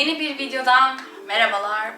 Yeni bir videodan merhabalar.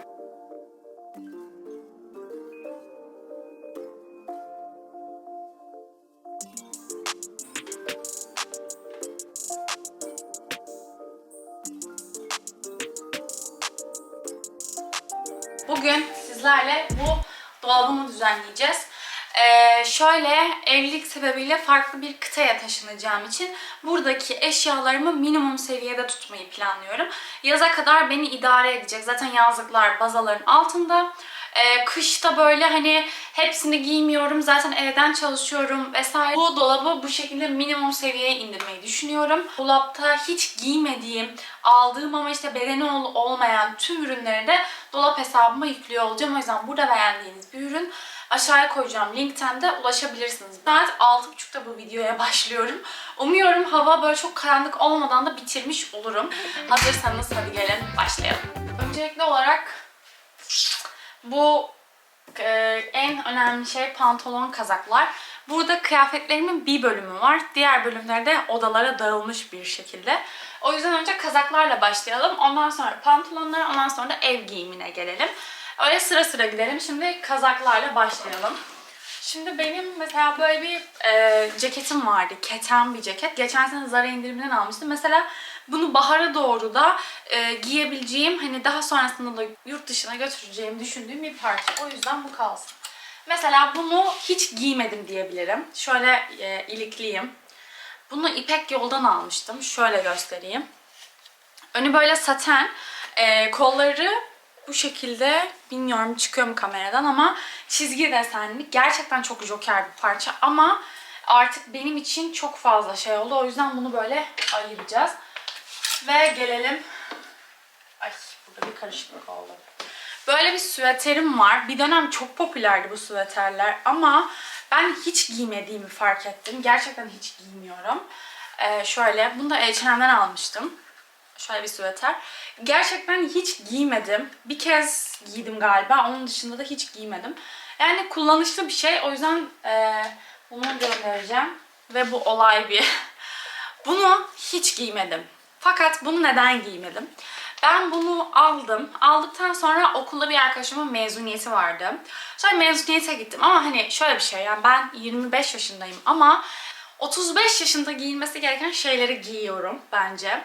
Bugün sizlerle bu dolabımı düzenleyeceğiz. Ee, şöyle evlilik sebebiyle farklı bir kıtaya taşınacağım için buradaki eşyalarımı minimum seviyede tutmayı planlıyorum. Yaza kadar beni idare edecek. Zaten yazlıklar bazaların altında. Ee, kışta böyle hani hepsini giymiyorum. Zaten evden çalışıyorum vesaire. Bu dolabı bu şekilde minimum seviyeye indirmeyi düşünüyorum. Dolapta hiç giymediğim, aldığım ama işte bedeni ol- olmayan tüm ürünleri de dolap hesabıma yüklüyor olacağım. O yüzden burada beğendiğiniz bir ürün aşağıya koyacağım linkten de ulaşabilirsiniz. Saat 6.30'da bu videoya başlıyorum. Umuyorum hava böyle çok karanlık olmadan da bitirmiş olurum. Hazırsanız hadi gelin başlayalım. Öncelikli olarak bu e, en önemli şey pantolon kazaklar. Burada kıyafetlerimin bir bölümü var. Diğer bölümlerde odalara dağılmış bir şekilde. O yüzden önce kazaklarla başlayalım. Ondan sonra pantolonlara, ondan sonra da ev giyimine gelelim. Öyle sıra sıra gidelim. Şimdi kazaklarla başlayalım. Şimdi benim mesela böyle bir e, ceketim vardı. Keten bir ceket. Geçen sene Zara indiriminden almıştım. Mesela bunu bahara doğru da e, giyebileceğim, hani daha sonrasında da yurt dışına götüreceğimi düşündüğüm bir parça. O yüzden bu kalsın. Mesela bunu hiç giymedim diyebilirim. Şöyle e, ilikliyim. Bunu İpek Yol'dan almıştım. Şöyle göstereyim. Önü böyle saten, e, kolları bu şekilde bilmiyorum çıkıyor mu kameradan ama çizgi desenli. Gerçekten çok joker bir parça ama artık benim için çok fazla şey oldu. O yüzden bunu böyle ayıracağız. Ve gelelim... Ay burada bir karışıklık oldu. Böyle bir süveterim var. Bir dönem çok popülerdi bu süveterler ama ben hiç giymediğimi fark ettim. Gerçekten hiç giymiyorum. Ee, şöyle, bunu da H&M'den almıştım. Şöyle bir süveter. Gerçekten hiç giymedim. Bir kez giydim galiba. Onun dışında da hiç giymedim. Yani kullanışlı bir şey. O yüzden e, bunu göndereceğim. Ve bu olay bir. bunu hiç giymedim. Fakat bunu neden giymedim? Ben bunu aldım. Aldıktan sonra okulda bir arkadaşımın mezuniyeti vardı. Sonra mezuniyete gittim. Ama hani şöyle bir şey yani ben 25 yaşındayım ama 35 yaşında giyilmesi gereken şeyleri giyiyorum bence.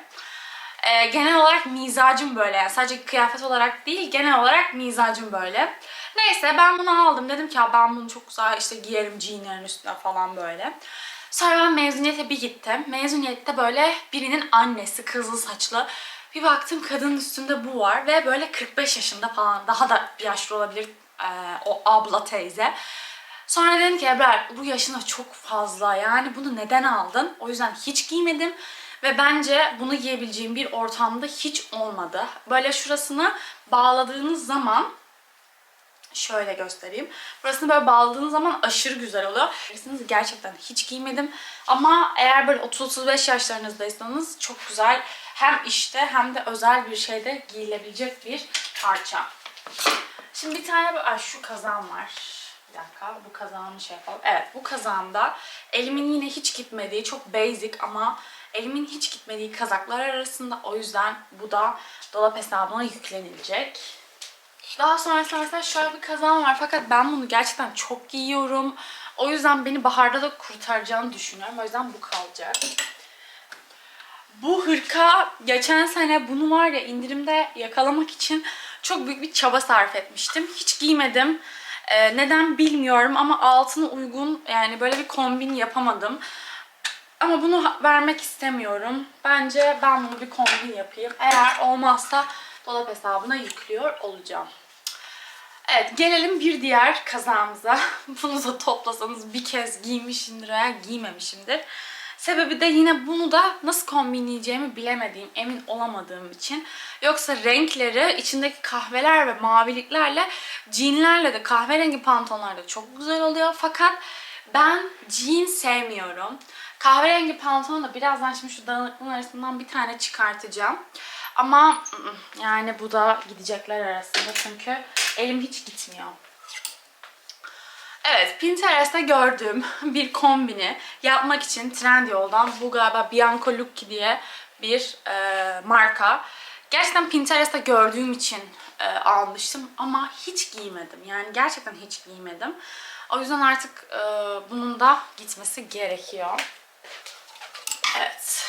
Ee, genel olarak mizacım böyle yani sadece kıyafet olarak değil genel olarak mizacım böyle. Neyse ben bunu aldım dedim ki ben bunu çok güzel işte giyerim jeanlerin üstüne falan böyle. Sonra ben mezuniyete bir gittim. Mezuniyette böyle birinin annesi kızıl saçlı. Bir baktım kadının üstünde bu var ve böyle 45 yaşında falan daha da yaşlı olabilir e, o abla teyze. Sonra dedim ki Ebrar bu yaşına çok fazla yani bunu neden aldın? O yüzden hiç giymedim. Ve bence bunu giyebileceğim bir ortamda hiç olmadı. Böyle şurasını bağladığınız zaman şöyle göstereyim. Burasını böyle bağladığınız zaman aşırı güzel oluyor. Bilirsiniz gerçekten hiç giymedim. Ama eğer böyle 30-35 yaşlarınızdaysanız çok güzel hem işte hem de özel bir şeyde giyilebilecek bir parça. Şimdi bir tane ay şu kazan var. Bir dakika bu kazağını şey yapalım. Evet bu kazağımda elimin yine hiç gitmediği çok basic ama elimin hiç gitmediği kazaklar arasında. O yüzden bu da dolap hesabına yüklenilecek. Daha sonrasında mesela şöyle bir kazağım var fakat ben bunu gerçekten çok giyiyorum. O yüzden beni baharda da kurtaracağını düşünüyorum. O yüzden bu kalacak. Bu hırka geçen sene bunu var ya indirimde yakalamak için çok büyük bir çaba sarf etmiştim. Hiç giymedim. Ee, neden bilmiyorum ama altına uygun yani böyle bir kombin yapamadım. Ama bunu vermek istemiyorum. Bence ben bunu bir kombin yapayım. Eğer olmazsa dolap hesabına yüklüyor olacağım. Evet gelelim bir diğer kazağımıza. Bunu da toplasanız bir kez giymişimdir veya giymemişimdir. Sebebi de yine bunu da nasıl kombinleyeceğimi bilemediğim, emin olamadığım için. Yoksa renkleri içindeki kahveler ve maviliklerle jeanlerle de kahverengi pantolonlar da çok güzel oluyor. Fakat ben jean sevmiyorum. Kahverengi pantolonu da birazdan şimdi şu dağınıklığın arasından bir tane çıkartacağım. Ama ı-ı, yani bu da gidecekler arasında çünkü elim hiç gitmiyor. Evet, Pinterest'te gördüğüm bir kombini yapmak için Trendyol'dan bu galiba Bianco Lucky diye bir e, marka. Gerçekten Pinterest'te gördüğüm için e, almıştım ama hiç giymedim. Yani gerçekten hiç giymedim. O yüzden artık e, bunun da gitmesi gerekiyor. Evet.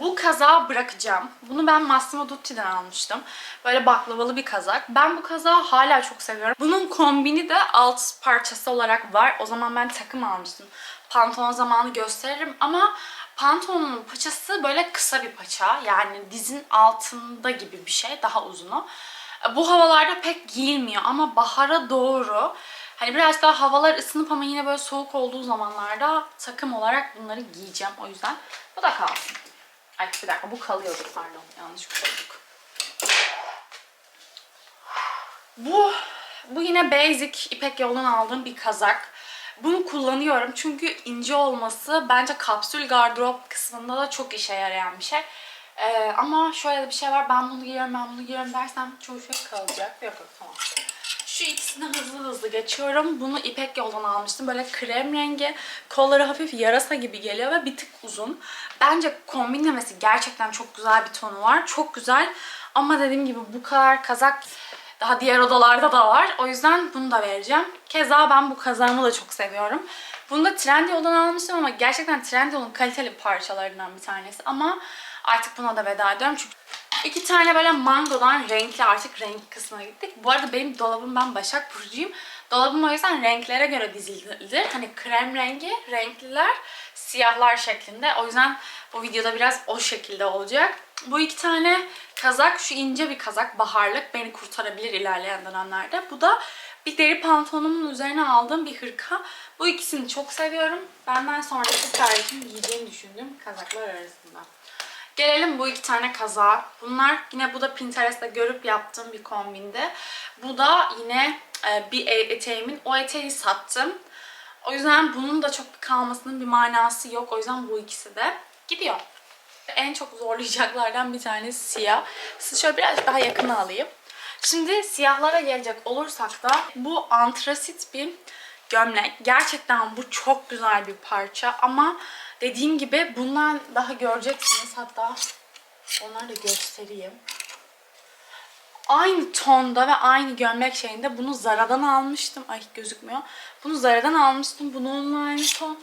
Bu kazağı bırakacağım. Bunu ben Massimo Dutti'den almıştım. Böyle baklavalı bir kazak. Ben bu kazağı hala çok seviyorum. Bunun kombini de alt parçası olarak var. O zaman ben takım almıştım. Pantolon zamanı gösteririm ama pantolonun paçası böyle kısa bir paça. Yani dizin altında gibi bir şey. Daha uzunu. Bu havalarda pek giyilmiyor ama bahara doğru Hani biraz daha havalar ısınıp ama yine böyle soğuk olduğu zamanlarda takım olarak bunları giyeceğim. O yüzden bu da kalsın. Ay bir dakika bu kalıyordu pardon. Yanlış koyduk. Bu bu yine basic İpek yoldan aldığım bir kazak. Bunu kullanıyorum çünkü ince olması bence kapsül gardırop kısmında da çok işe yarayan bir şey. Ee, ama şöyle bir şey var. Ben bunu giyiyorum, ben bunu giyiyorum dersem çoğu şey kalacak. Yok yok tamam. Şu ikisini hızlı hızlı geçiyorum. Bunu İpek yoldan almıştım. Böyle krem rengi. Kolları hafif yarasa gibi geliyor ve bir tık uzun. Bence kombinlemesi gerçekten çok güzel bir tonu var. Çok güzel. Ama dediğim gibi bu kadar kazak daha diğer odalarda da var. O yüzden bunu da vereceğim. Keza ben bu kazağımı da çok seviyorum. Bunu da Trendyol'dan almıştım ama gerçekten Trendyol'un kaliteli parçalarından bir tanesi. Ama artık buna da veda ediyorum çünkü İki tane böyle mangodan renkli artık renk kısmına gittik. Bu arada benim dolabım ben Başak Burcu'yum. Dolabım o yüzden renklere göre dizilidir. Hani krem rengi, renkliler, siyahlar şeklinde. O yüzden bu videoda biraz o şekilde olacak. Bu iki tane kazak, şu ince bir kazak, baharlık beni kurtarabilir ilerleyen dönemlerde. Bu da bir deri pantolonumun üzerine aldığım bir hırka. Bu ikisini çok seviyorum. Benden sonraki kardeşim giyeceğini düşündüğüm kazaklar arasında. Gelelim bu iki tane kazağa. Bunlar yine bu da Pinterest'te görüp yaptığım bir kombinde. Bu da yine e, bir e- eteğimin. O eteği sattım. O yüzden bunun da çok kalmasının bir manası yok. O yüzden bu ikisi de gidiyor. En çok zorlayacaklardan bir tanesi siyah. Sizi şöyle biraz daha yakına alayım. Şimdi siyahlara gelecek olursak da bu antrasit bir gömlek. Gerçekten bu çok güzel bir parça ama dediğim gibi bundan daha göreceksiniz. Hatta onları da göstereyim. Aynı tonda ve aynı gömlek şeyinde bunu Zara'dan almıştım. Ay gözükmüyor. Bunu Zara'dan almıştım. Bunun aynı ton.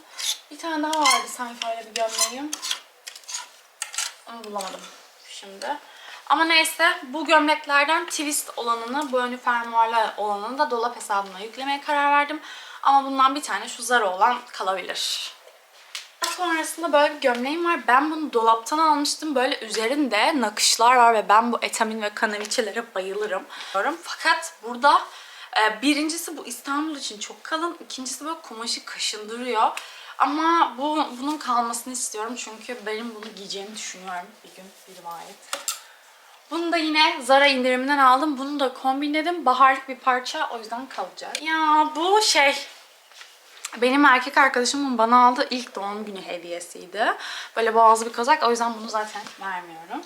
Bir tane daha vardı sanki öyle bir gömleğim. Onu bulamadım şimdi. Ama neyse bu gömleklerden twist olanını, bu önü fermuarlı olanını da dolap hesabına yüklemeye karar verdim. Ama bundan bir tane şu Zara olan kalabilir. Sonrasında böyle bir gömleğim var. Ben bunu dolaptan almıştım. Böyle üzerinde nakışlar var ve ben bu etamin ve kanaviçelere bayılırım. Fakat burada e, birincisi bu İstanbul için çok kalın. ikincisi böyle kumaşı kaşındırıyor. Ama bu bunun kalmasını istiyorum çünkü benim bunu giyeceğimi düşünüyorum bir gün bir rivayet. Bunu da yine Zara indiriminden aldım. Bunu da kombinledim. Baharlık bir parça o yüzden kalacak. Ya bu şey benim erkek arkadaşımın bana aldığı ilk doğum günü hediyesiydi. Böyle boğazlı bir kazak. O yüzden bunu zaten vermiyorum.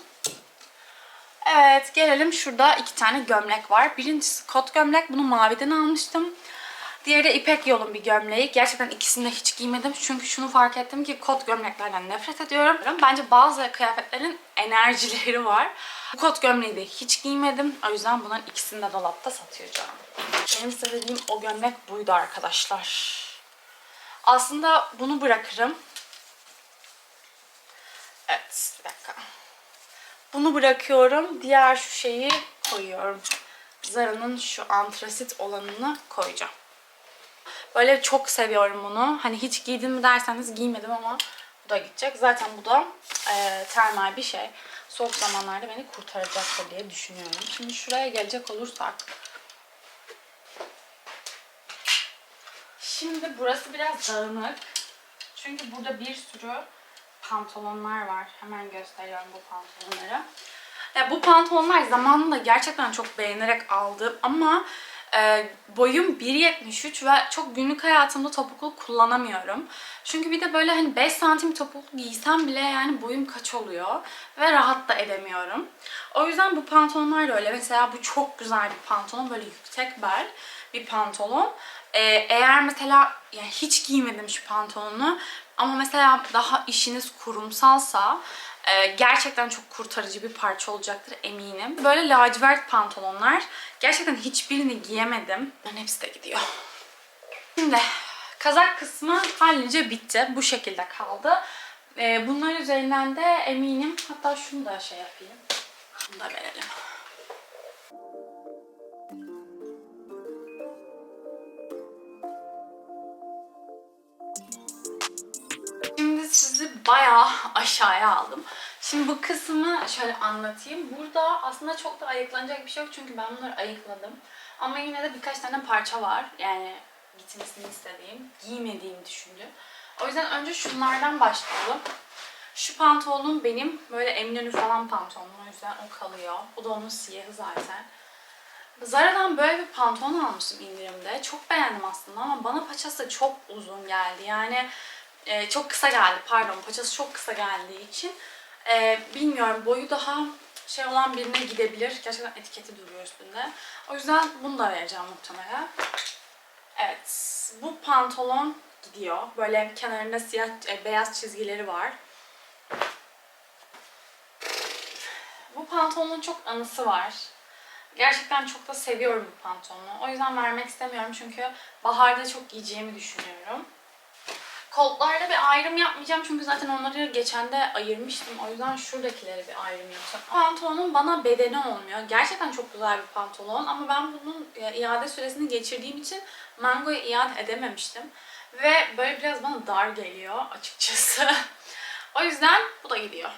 Evet gelelim şurada iki tane gömlek var. Birincisi kot gömlek. Bunu maviden almıştım. Diğeri de İpek Yol'un bir gömleği. Gerçekten ikisini de hiç giymedim. Çünkü şunu fark ettim ki kot gömleklerden nefret ediyorum. Bence bazı kıyafetlerin enerjileri var. Bu kot gömleği de hiç giymedim. O yüzden bunların ikisini de dolapta satacağım. Benim size dediğim o gömlek buydu arkadaşlar. Aslında bunu bırakırım. Evet, bir dakika. Bunu bırakıyorum. Diğer şu şeyi koyuyorum. Zara'nın şu antrasit olanını koyacağım. Böyle çok seviyorum bunu. Hani hiç giydin mi derseniz giymedim ama bu da gidecek. Zaten bu da e, termal bir şey. Soğuk zamanlarda beni kurtaracaktır diye düşünüyorum. Şimdi şuraya gelecek olursak. Şimdi burası biraz dağınık. Çünkü burada bir sürü pantolonlar var. Hemen gösteriyorum bu pantolonları. Ya bu pantolonlar zamanında gerçekten çok beğenerek aldım ama e, boyum 1.73 ve çok günlük hayatımda topuklu kullanamıyorum. Çünkü bir de böyle hani 5 santim topuklu giysem bile yani boyum kaç oluyor ve rahat da edemiyorum. O yüzden bu pantolonlar da öyle. Mesela bu çok güzel bir pantolon. Böyle yüksek bel bir pantolon. Ee, eğer mesela yani hiç giymedim şu pantolonu ama mesela daha işiniz kurumsalsa Ee, gerçekten çok kurtarıcı bir parça olacaktır eminim. Böyle lacivert pantolonlar. Gerçekten hiçbirini giyemedim. Ben hepsi de gidiyor. Şimdi kazak kısmı hallice bitti. Bu şekilde kaldı. Ee, bunlar üzerinden de eminim. Hatta şunu da şey yapayım. Bunu da verelim. Bayağı aşağıya aldım. Şimdi bu kısmı şöyle anlatayım. Burada aslında çok da ayıklanacak bir şey yok çünkü ben bunları ayıkladım. Ama yine de birkaç tane parça var. Yani gitmesini istediğim, giymediğimi düşündüğüm. O yüzden önce şunlardan başlayalım. Şu pantolonum benim böyle Eminönü falan pantolonum. O yüzden o kalıyor. Bu da onun siyahı zaten. Zara'dan böyle bir pantolon almıştım indirimde. Çok beğendim aslında ama bana paçası çok uzun geldi. Yani e, çok kısa geldi pardon. Paçası çok kısa geldiği için e, bilmiyorum boyu daha şey olan birine gidebilir. Gerçekten etiketi duruyor üstünde. O yüzden bunu da vereceğim muhtemelen. Evet. Bu pantolon gidiyor. Böyle kenarında siyah e, beyaz çizgileri var. Bu pantolonun çok anısı var. Gerçekten çok da seviyorum bu pantolonu. O yüzden vermek istemiyorum çünkü baharda çok giyeceğimi düşünüyorum. Koltuklarda bir ayrım yapmayacağım çünkü zaten onları geçen de ayırmıştım. O yüzden şuradakileri bir ayrım yapacağım. Pantolonun bana bedeni olmuyor. Gerçekten çok güzel bir pantolon ama ben bunun e, iade süresini geçirdiğim için Mango'ya iade edememiştim. Ve böyle biraz bana dar geliyor açıkçası. o yüzden bu da gidiyor.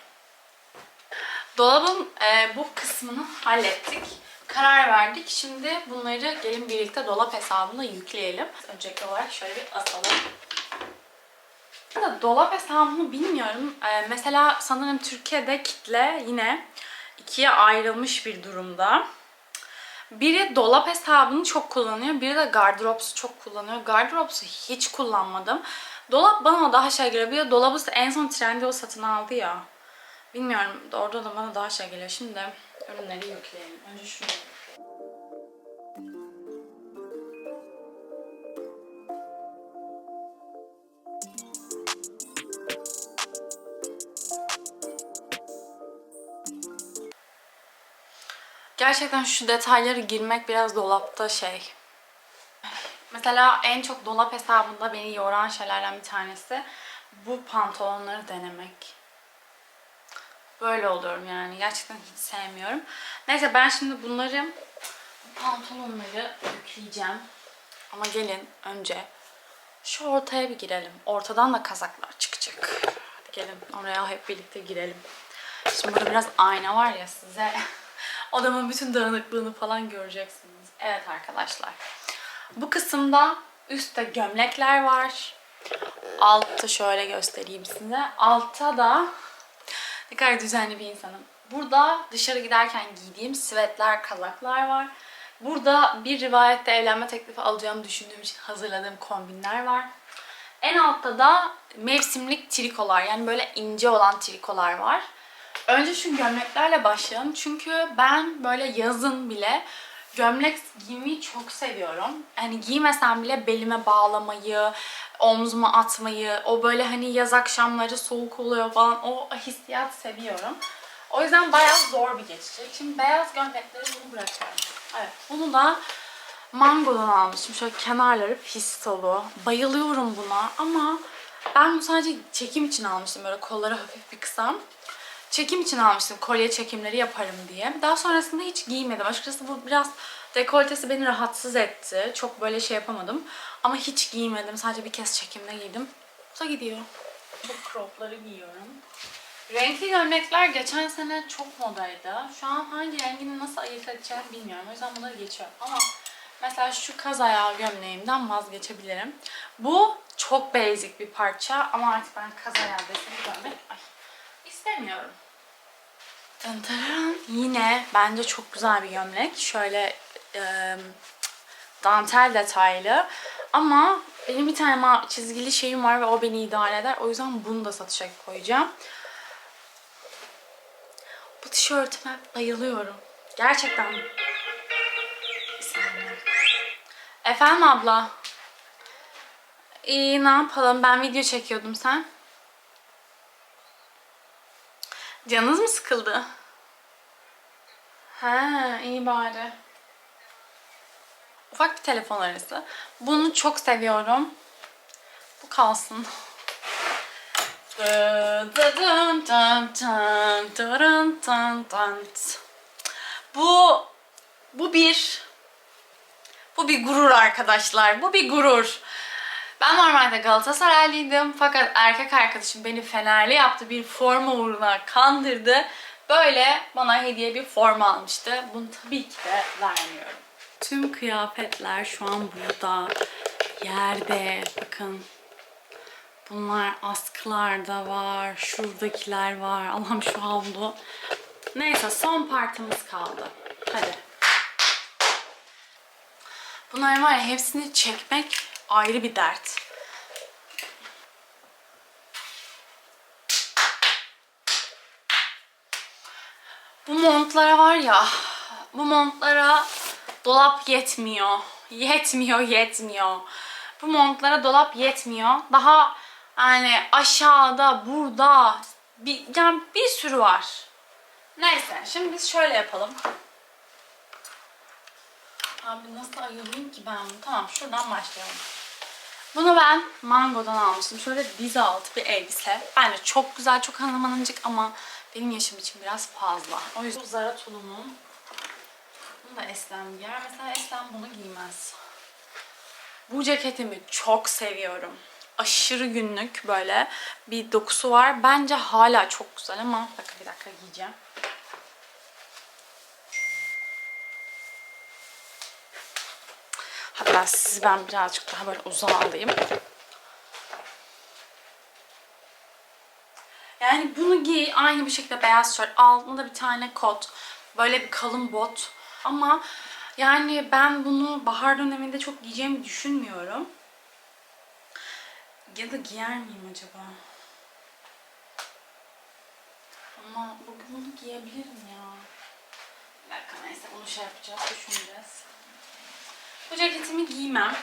Dolabın e, bu kısmını hallettik. Karar verdik. Şimdi bunları gelin birlikte dolap hesabına yükleyelim. Öncelikli olarak şöyle bir asalım. Da dolap hesabını bilmiyorum. Ee, mesela sanırım Türkiye'de kitle yine ikiye ayrılmış bir durumda. Biri dolap hesabını çok kullanıyor, biri de Gardırops'u çok kullanıyor. Gardırops'u hiç kullanmadım. Dolap bana daha şey geliyor. Bir de dolabı en son Trendyol satın aldı ya. Bilmiyorum, orada da bana daha şey geliyor. Şimdi ürünleri yükleyelim. Önce şunu Gerçekten şu detayları girmek biraz dolapta şey. Mesela en çok dolap hesabında beni yoran şeylerden bir tanesi bu pantolonları denemek. Böyle oluyorum yani. Gerçekten hiç sevmiyorum. Neyse ben şimdi bunları bu pantolonları yükleyeceğim. Ama gelin önce şu ortaya bir girelim. Ortadan da kazaklar çıkacak. Hadi gelin oraya hep birlikte girelim. Şimdi burada biraz ayna var ya size odamın bütün dağınıklığını falan göreceksiniz. Evet arkadaşlar. Bu kısımda üstte gömlekler var. Altta şöyle göstereyim size. Altta da ne kadar düzenli bir insanım. Burada dışarı giderken giydiğim svetler, kazaklar var. Burada bir rivayette evlenme teklifi alacağımı düşündüğüm için hazırladığım kombinler var. En altta da mevsimlik trikolar yani böyle ince olan trikolar var. Önce şu gömleklerle başlayalım. Çünkü ben böyle yazın bile gömlek giymeyi çok seviyorum. Hani giymesem bile belime bağlamayı, omzuma atmayı, o böyle hani yaz akşamları soğuk oluyor falan o hissiyat seviyorum. O yüzden bayağı zor bir geçecek. Şimdi beyaz gömlekleri bunu bırakıyorum. Evet. Bunu da Mango'dan almışım. Şöyle kenarları pistolu. Bayılıyorum buna ama ben bunu sadece çekim için almıştım. Böyle kolları hafif bir kısam. Çekim için almıştım. Kolye çekimleri yaparım diye. Daha sonrasında hiç giymedim. Açıkçası bu biraz dekoltesi beni rahatsız etti. Çok böyle şey yapamadım. Ama hiç giymedim. Sadece bir kez çekimde giydim. Bu da gidiyor. Bu cropları giyiyorum. Renkli gömlekler geçen sene çok modaydı. Şu an hangi rengini nasıl ayırt edeceğimi bilmiyorum. O yüzden bunları geçiyorum. Ama mesela şu kaz ayağı gömleğimden vazgeçebilirim. Bu çok basic bir parça ama artık ben kaz ayağı deseni görmek ay, istemiyorum. Tın tırın. Yine bence çok güzel bir gömlek. Şöyle e, dantel detaylı. Ama benim bir tane çizgili şeyim var ve o beni idare eder. O yüzden bunu da satışa koyacağım. Bu tişörtüme bayılıyorum. Gerçekten. Efendim abla. İyi ne yapalım? Ben video çekiyordum sen. Canınız mı sıkıldı? Ha, iyi bari. Ufak bir telefon arası. Bunu çok seviyorum. Bu kalsın. Bu bu bir bu bir gurur arkadaşlar. Bu bir gurur. Ben normalde Galatasaraylıydım fakat erkek arkadaşım beni Fenerli yaptı. Bir forma uğruna kandırdı. Böyle bana hediye bir forma almıştı. Bunu tabii ki de vermiyorum. Tüm kıyafetler şu an burada. Yerde. Bakın. Bunlar askılarda var. Şuradakiler var. Allah'ım şu havlu. Neyse son partimiz kaldı. Hadi. Bunlar var ya hepsini çekmek ayrı bir dert. Bu montlara var ya, bu montlara dolap yetmiyor. Yetmiyor, yetmiyor. Bu montlara dolap yetmiyor. Daha yani aşağıda, burada bir, yani bir sürü var. Neyse, şimdi biz şöyle yapalım. Abi nasıl ayırayım ki ben? Tamam şuradan başlayalım. Bunu ben Mango'dan almıştım. Şöyle diz altı bir elbise. Bence çok güzel, çok hanım hanımcık ama benim yaşım için biraz fazla. O yüzden bu Zara tulumun. Bunu da Eslem giyer. Mesela Eslem bunu giymez. Bu ceketimi çok seviyorum. Aşırı günlük böyle bir dokusu var. Bence hala çok güzel ama bakın bir dakika giyeceğim. Hatta sizi ben birazcık daha böyle uzağa alayım. Yani bunu giy aynı bir şekilde beyaz tişört. Altında bir tane kot. Böyle bir kalın bot. Ama yani ben bunu bahar döneminde çok giyeceğimi düşünmüyorum. Ya da giyer miyim acaba? Ama bugün bunu giyebilirim ya. Bir dakika neyse onu şey yapacağız, düşüneceğiz. Bu ceketimi giymem.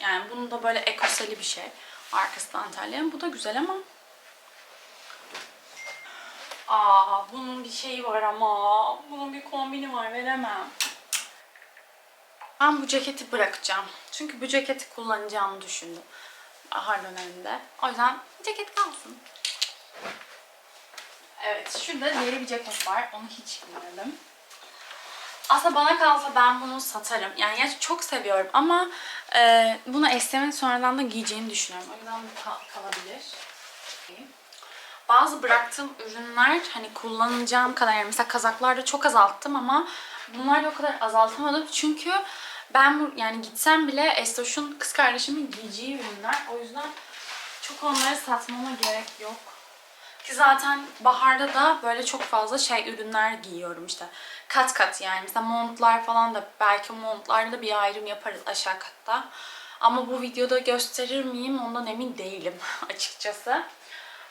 Yani bunu da böyle ekoseli bir şey. Arkası dantelli. Bu da güzel ama. Aa bunun bir şeyi var ama. Bunun bir kombini var veremem. Ben bu ceketi bırakacağım. Çünkü bu ceketi kullanacağımı düşündüm. Bahar döneminde. O yüzden ceket kalsın. Evet, şurada deri bir ceket var. Onu hiç giymedim. Aslında bana kalsa ben bunu satarım. Yani gerçi çok seviyorum ama e, bunu Eslem'in sonradan da giyeceğini düşünüyorum. O yüzden bu kal- kalabilir. Bazı bıraktığım ürünler hani kullanacağım kadar yani mesela kazaklarda çok azalttım ama bunlarda o kadar azaltamadım. Çünkü ben yani gitsem bile Estoş'un kız kardeşimin giyeceği ürünler. O yüzden çok onları satmama gerek yok. Ki zaten baharda da böyle çok fazla şey ürünler giyiyorum işte. Kat kat yani. Mesela montlar falan da belki montlarda da bir ayrım yaparız aşağı katta. Ama bu videoda gösterir miyim ondan emin değilim açıkçası.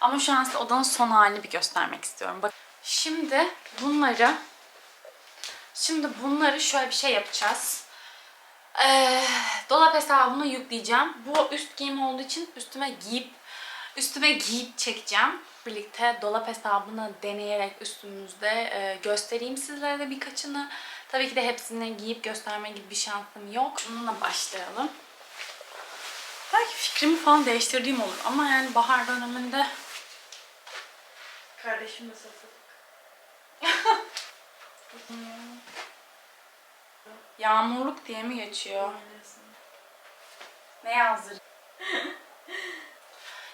Ama şu an size odanın son halini bir göstermek istiyorum. Bak şimdi bunları şimdi bunları şöyle bir şey yapacağız. Ee, dolap hesabına yükleyeceğim. Bu üst giyim olduğu için üstüme giyip üstüme giyip çekeceğim. Birlikte dolap hesabını deneyerek üstümüzde e, göstereyim sizlere de birkaçını. Tabii ki de hepsini giyip gösterme gibi bir şansım yok. Şununla başlayalım. Belki fikrimi falan değiştirdiğim olur ama yani bahar döneminde Kardeşim de satılık. yağmurluk diye mi geçiyor? Ne yazdır?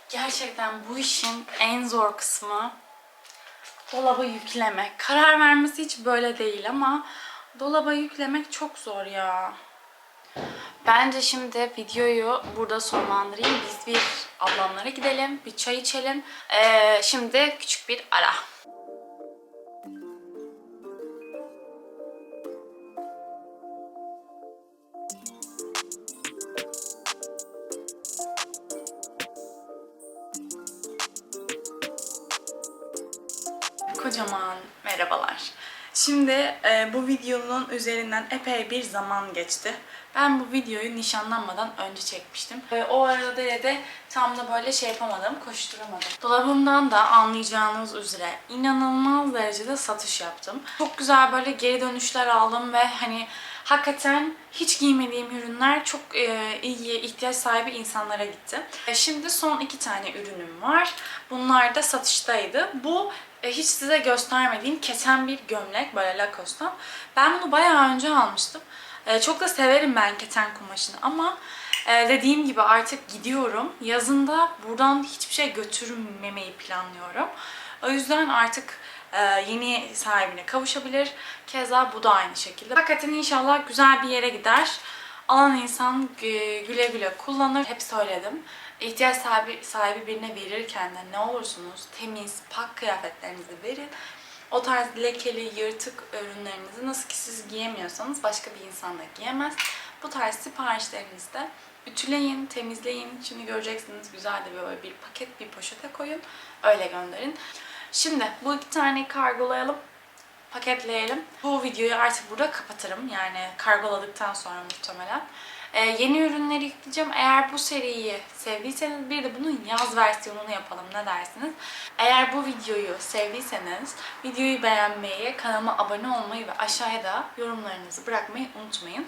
Gerçekten bu işin en zor kısmı dolaba yüklemek. Karar vermesi hiç böyle değil ama dolaba yüklemek çok zor ya. Bence şimdi videoyu burada sonlandırayım. Biz bir ablamlara gidelim, bir çay içelim. Ee, şimdi küçük bir ara. Şimdi e, bu videonun üzerinden epey bir zaman geçti. Ben bu videoyu nişanlanmadan önce çekmiştim. E, o arada de tam da böyle şey yapamadım, koşturamadım. Dolabımdan da anlayacağınız üzere inanılmaz derecede satış yaptım. Çok güzel böyle geri dönüşler aldım ve hani hakikaten hiç giymediğim ürünler çok e, iyi ihtiyaç sahibi insanlara gitti. E, şimdi son iki tane ürünüm var. Bunlar da satıştaydı. Bu e, hiç size göstermediğim keten bir gömlek böyle Lacoste'tan. Ben bunu bayağı önce almıştım. E, çok da severim ben keten kumaşını ama e, dediğim gibi artık gidiyorum. Yazında buradan hiçbir şey götürmemeyi planlıyorum. O yüzden artık yeni sahibine kavuşabilir. Keza bu da aynı şekilde. Hakikaten inşallah güzel bir yere gider. Alan insan gü- güle güle kullanır. Hep söyledim. İhtiyaç sahibi, sahibi birine verirken de ne olursunuz temiz, pak kıyafetlerinizi verin. O tarz lekeli, yırtık ürünlerinizi nasıl ki siz giyemiyorsanız başka bir insan da giyemez. Bu tarz siparişlerinizi de ütüleyin, temizleyin. Şimdi göreceksiniz güzel de böyle bir paket, bir poşete koyun. Öyle gönderin. Şimdi bu iki taneyi kargolayalım paketleyelim. Bu videoyu artık burada kapatırım. Yani kargoladıktan sonra muhtemelen. Ee, yeni ürünleri yükleyeceğim. Eğer bu seriyi sevdiyseniz bir de bunun yaz versiyonunu yapalım. Ne dersiniz? Eğer bu videoyu sevdiyseniz videoyu beğenmeyi, kanalıma abone olmayı ve aşağıya da yorumlarınızı bırakmayı unutmayın.